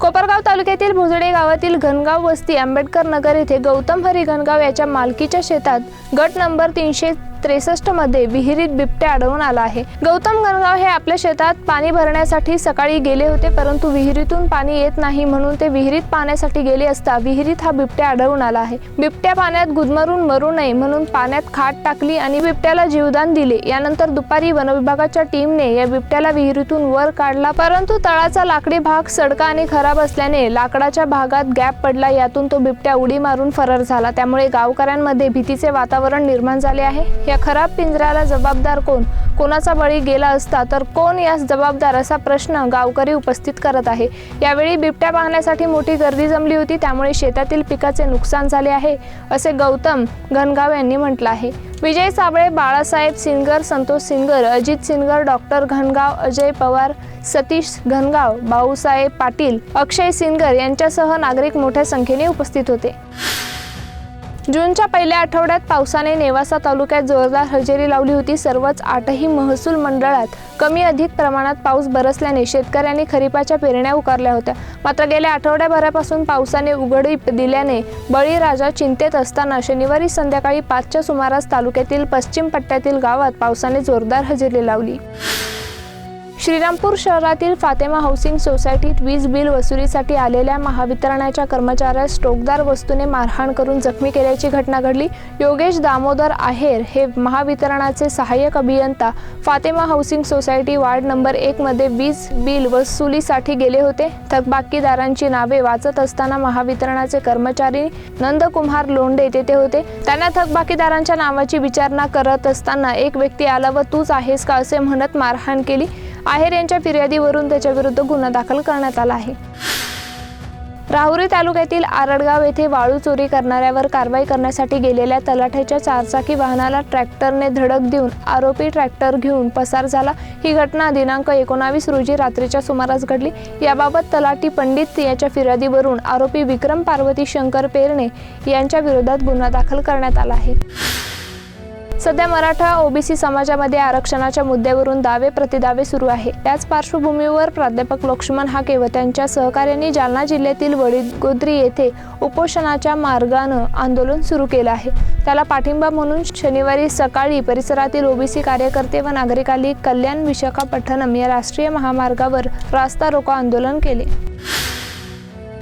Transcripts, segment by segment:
कोपरगाव तालुक्यातील भुजडे गावातील घनगाव वस्ती आंबेडकर नगर येथे गौतम हरी घनगाव याच्या मालकीच्या शेतात गट नंबर तीनशे त्रेसष्टमध्ये विहिरीत बिबट्या आढळून आला आहे. गौतम गणगाव हे आपल्या शेतात पाणी भरण्यासाठी सकाळी गेले होते परंतु विहिरीतून पाणी येत नाही म्हणून ते विहिरीत पाण्यासाठी गेले असता विहिरीत हा बिबट्या आढळून आला आहे. बिबट्या पाण्यात गुदमरून मरू नये म्हणून पाण्यात खाट टाकली आणि बिबट्याला जीवदान दिले. यानंतर दुपारी वनविभागाच्या टीमने या बिबट्याला विहिरीतून वर काढला परंतु तळाचा लाकडी भाग सडका आणि खराब असल्याने लाकडाच्या भागात गॅप पडला. यातून तो बिबट्या उडी मारून फरार झाला. त्यामुळे गावकऱ्यांमध्ये भीतीचे वातावरण निर्माण झाले आहे. या खराब पिंजऱ्याला जबाबदार कोण? कोणाचा बळी गेला असता तर कोण यास जबाबदार असा प्रश्न गावकरी उपस्थित करत आहे. यावेळी बिबट्या पाहण्यासाठी मोठी गर्दी जमली होती त्यामुळे शेतातील पिकाचे नुकसान झाले आहे असे गौतम घनगाव यांनी म्हटलं आहे. विजय साबळे बाळासाहेब सिंगर संतोष सिंगर अजित सिंगर डॉक्टर घनगाव अजय पवार सतीश घनगाव भाऊसाहेब पाटील अक्षय सिंगर यांच्यासह नागरिक मोठ्या संख्येने उपस्थित होते. जूनच्या पहिल्या आठवड्यात पावसाने नेवासा तालुक्यात जोरदार हजेरी लावली होती. सर्वच आठही महसूल मंडळात कमी अधिक प्रमाणात पाऊस बरसल्याने शेतकऱ्यांनी खरीपाच्या पेरण्या उकारल्या होत्या. मात्र गेल्या आठवड्याभरापासून पावसाने उघडीप दिल्याने बळीराजा चिंतेत असताना शनिवारी संध्याकाळी पाचच्या सुमारास तालुक्यातील पश्चिम पट्ट्यातील गावात पावसाने जोरदार हजेरी लावली. श्रीरामपूर शहरातील फातेमा हाऊसिंग सोसायटीत वीज बिल वसुलीसाठी आलेल्या महावितरणाच्या कर्मचाऱ्यास स्टोकदार वस्तूने मारहाण करून जखमी केल्याची घटना घडली. योगेश दामोदर आहेर हे महावितरणाचे सहाय्यक अभियंता. Fatema housing society ward number एकमध्ये वीज बिल वसुलीसाठी गेले होते. थकबाकीदारांची नावे वाचत असताना महावितरणाचे कर्मचारी नंदकुमार लोंढे तेथे होते. त्यांना थकबाकीदारांच्या नावाची विचारणा करत असताना एक व्यक्ती आला व तूच आहेस का? असे म्हणत मारहाण केली. आहेर यांच्या फिर्यादीवरून त्याच्याविरुद्ध गुन्हा दाखल करण्यात आला आहे. राहुरी तालुक्यातील आरडगाव येथे वाळू चोरी करणाऱ्यावर कारवाई करण्यासाठी गेलेल्या तलाठ्याच्या चारचाकी वाहनाला ट्रॅक्टरने धडक देऊन आरोपी ट्रॅक्टर घेऊन पसार झाला. ही घटना दिनांक एकोणावीस रोजी रात्रीच्या सुमारास घडली. याबाबत तलाठी पंडित याच्या फिर्यादीवरून आरोपी विक्रम पार्वती शंकर पेरणे यांच्या विरोधात गुन्हा दाखल करण्यात आला आहे. सध्या मराठा ओबीसी समाजामध्ये आरक्षणाच्या मुद्द्यावरून दावे प्रतिदावे सुरू आहे. त्याच पार्श्वभूमीवर प्राध्यापक लक्ष्मण हाके व त्यांच्या सहकार्यांनी जालना जिल्ह्यातील वडीगोद्री येथे उपोषणाच्या मार्गानं आंदोलन सुरू केलं आहे. त्याला पाठिंबा म्हणून शनिवारी सकाळी परिसरातील ओबीसी कार्यकर्ते व नागरिकांनी कल्याण विशाखापट्टणम या राष्ट्रीय महामार्गावर रास्ता रोको आंदोलन केले.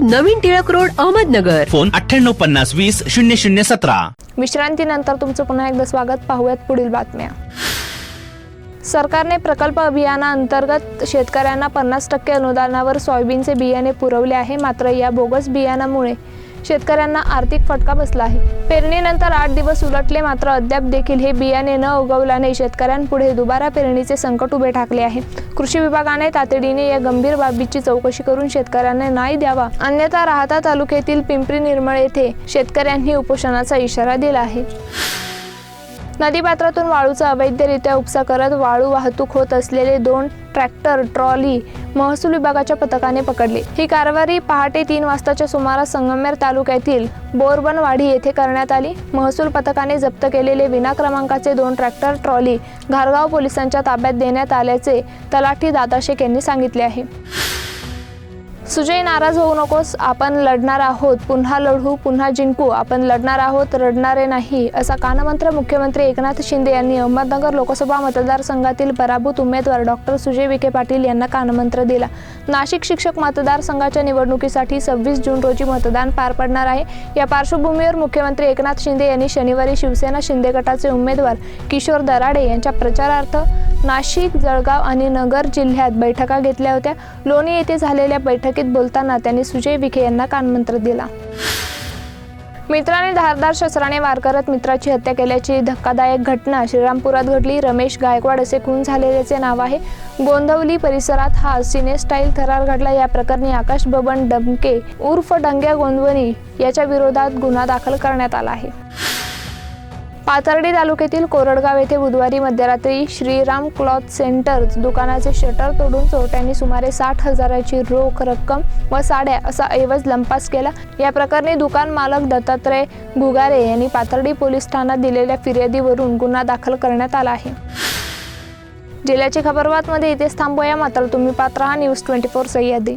नवीन टिळक रोड अहमदनगर. फोन अठ्ठ्याण्णव पन्नास वीस शून्य शून्य सतरा. विश्रांतीनंतर तुमचं पुन्हा एकदा स्वागत. पाहूयात पुढील बातम्या. सरकारने प्रकल्प अभियानाअंतर्गत शेतकऱ्यांना पन्नास टक्के अनुदानावर सोयाबीनचे बियाणे पुरवले आहे. मात्र या बोगस बियाणामुळे शेतकऱ्यांना आर्थिक फटका बसला आहे पेरणीनंतर आठ दिवस उलटले मात्र अद्याप देखील हे बियाणे न उगवल्याने शेतकऱ्यांपुढे दुबारा पेरणीचे संकट उभे ठाकले आहे. कृषी विभागाने तातडीने या गंभीर बाबीची चौकशी करून शेतकऱ्यांना न्याय द्यावा. अन्यथा राहता तालुक्यातील पिंपरी निर्मळ येथे शेतकऱ्यांनी उपोषणाचा इशारा दिला आहे. नदीपात्रातून वाळूचा अवैधरित्या उपसा करत वाळू वाहतूक होत असलेले दोन ट्रॅक्टर ट्रॉली महसूल विभागाच्या पथकाने पकडले. ही कारवाई पहाटे तीन वाजताच्या सुमारास संगमेर तालुक्यातील बोरबनवाडी येथे करण्यात आली. महसूल पथकाने जप्त केलेले विना क्रमांकाचे दोन ट्रॅक्टर ट्रॉली घारगाव पोलिसांच्या ताब्यात देण्यात आल्याचे तलाठी दादा शेख यांनी सांगितले आहे. सुजय नाराज होऊ नकोस आपण लढणार आहोत. पुन्हा लढू पुन्हा जिंकू. आपण लढणार आहोत रडणारे नाही असा कानमंत्र मुख्यमंत्री एकनाथ शिंदे यांनी अहमदनगर लोकसभा मतदारसंघातील पराभूत उमेदवार डॉक्टर सुजय विखे पाटील यांना कानमंत्र दिला. नाशिक शिक्षक मतदारसंघाच्या निवडणुकीसाठी सव्वीस जून रोजी मतदान पार पडणार आहे. या पार्श्वभूमीवर मुख्यमंत्री एकनाथ शिंदे यांनी शनिवारी शिवसेना शिंदे गटाचे उमेदवार किशोर दराडे यांच्या प्रचारार्थ नाशिक जळगाव आणि नगर जिल्ह्यात बैठका घेतल्या होत्या. लोणी येथे झालेल्या बैठकीत बोलताना त्यांनी सुजय विखे यांना कानमंत्र दिला. मित्राने धारदार शस्त्राने वार करत मित्राची हत्या केल्याची धक्कादायक घटना श्रीरामपुरात घडली. रमेश गायकवाड असे खून झालेल्याचे नाव आहे. गोंधवली परिसरात हा सिने स्टाईल थरार घडला. या प्रकरणी आकाश बबन डमके उर्फ डंग्या गोंदवणी याच्या विरोधात गुन्हा दाखल करण्यात आला आहे. पाथर्डी तालुक्यातील कोरडगाव येथे बुधवारी मध्यरात्री श्रीराम क्लॉथ सेंटर दुकानाचे शटर तोडून चोरट्यांनी सुमारे साठ हजाराची रोख रक्कम व साड्या असा ऐवज लंपास केला. या प्रकरणी दुकान मालक दत्तात्रय गुगारे यांनी पाथर्डी पोलीस ठाण्यात दिलेल्या फिर्यादीवरून गुन्हा दाखल करण्यात आला आहे. जिल्ह्याची खबरबातमध्ये इथेच थांबूया. मात्र तुम्ही पात्र हा न्यूज ट्वेंटी फोर सह्यादी